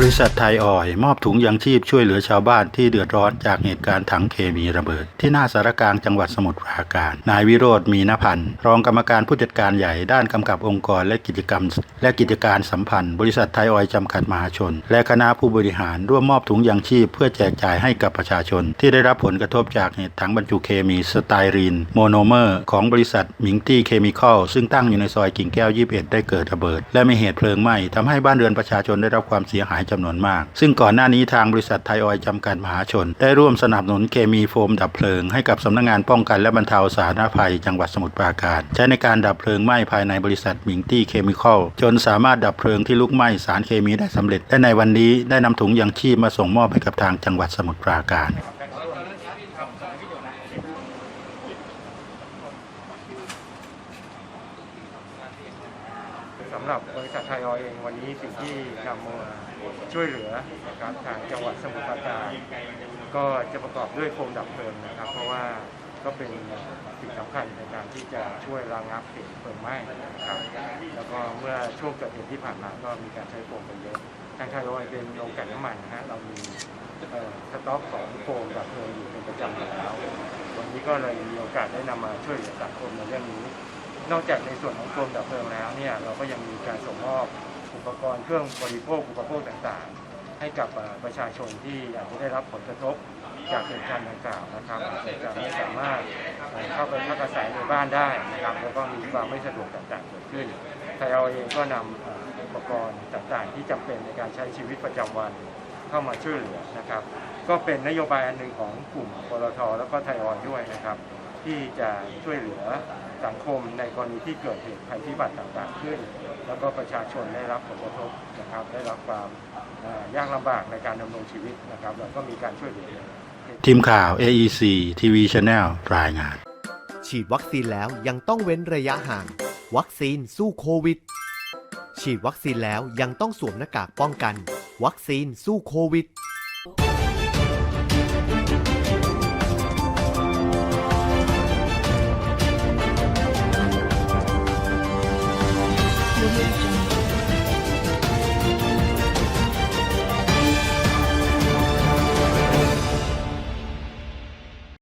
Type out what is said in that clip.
บริษัทไทยออยมอบถุงยังชีพช่วยเหลือชาวบ้านที่เดือดร้อนจากเหตุการณ์ถังเคมีระเบิด ที่หน้าสารกลางจังหวัดสมุทรปราการ นายวิโรธมีนพันธ์รองกรรมการผู้จัดการใหญ่ด้านกำกับองค์กรและกิจกรรม และกิจการสัมพันธ์ บริษัทไทยออยจำกัดมหาชน และคณะผู้บริหารร่วมมอบถุงยังชีพ เพื่อแจกจ่ายให้กับประชาชน ที่ได้รับผลกระทบจากเหตุถังบรรจุเคมีสไตรีนโมโนเมอร์ของบริษัทมิงตี้เคมีคอลซึ่งตั้งอยู่ในซอยกิ่งแก้ว 21 ได้เกิดระเบิด และมีเหตุเพลิงไหม้ทำให้บ้านเรือนประชาชนได้รับความเสียหายจำนวนมาก ซึ่งก่อนหน้านี้ทางบริษัทไทยออยจำกัดมหาชน ได้ร่วมสนับสนุนเคมีโฟมดับเพลิงให้กับสำนักงานป้องกันและบรรเทาสาธารณภัยจังหวัดสมุทรปราการ ใช้ในการดับเพลิงไหม้ภายในบริษัทมิงตี้เคมีคอลจนสามารถดับเพลิงที่ลุกไหม้สารเคมีได้สำเร็จและในวันนี้ได้นำถุงยังชีพมาส่งมอบให้กับทางจังหวัดสมุทรปราการ สำหรับบริษัทไทยออยเองวันนี้สิ่งที่นำมาช่วยเหลือนะครับทางจังหวัดสมุทรปราการก็จะประกอบด้วยโฟมดับเพลิงนะครับ เพราะว่าก็เป็นสิ่งสำคัญในการที่จะช่วยระงับเหตุเพลิงไหม้นะครับแล้วก็เมื่อช่วงเกิดเหตุที่ผ่านมาก็มีการใช้โฟมไปเยอะทางไทยออยเป็นโรงกลั่นน้ำมันนะฮะเรามีสต็อกของโฟมดับเพลิงอยู่เป็นประจำอยู่แล้ววันนี้ก็เลยมีโอกาสได้นำมาช่วยเหลือสังคมในเรื่องนี้ นอกจากในส่วนของกรมดับเพลิงแล้วเนี่ยเราก็ยังมีการส่งมอบอุปกรณ์เครื่องบริโภคอุปโภคต่างๆ ให้กับประชาชนที่อาจจะได้รับผลกระทบจากเหตุการณ์ดังกล่าวนะครับอาจจะไม่สามารถเข้าไปพักอาศัยในบ้านได้นะครับแล้วก็มีความไม่สะดวกต่างๆเกิดขึ้นไทยเอาเองก็นำเอ่ออุปกรณ์ต่างๆ ที่จำเป็นในการใช้ชีวิตประจำวัน เข้ามาช่วยเหลือนะครับ ก็เป็นนโยบายอันหนึ่งของกลุ่มปตทแล้วก็ไทยออยล์ด้วยนะครับ ที่จะช่วยเหลือสังคมในกรณีที่เกิดเหตุภัยพิบัติต่างๆขึ้น แล้วก็ประชาชนได้รับผลกระทบนะครับ ได้รับความเอ่อยากลำบากในการดำรงชีวิตนะครับแล้วก็มีการช่วยเหลือทีมข่าว AEC TV Channel รายงาน ฉีดวัคซีนแล้วยังต้องเว้นระยะห่าง วัคซีนสู้โควิด ฉีดวัคซีนแล้วยังต้องสวมหน้ากากป้องกัน วัคซีนสู้โควิด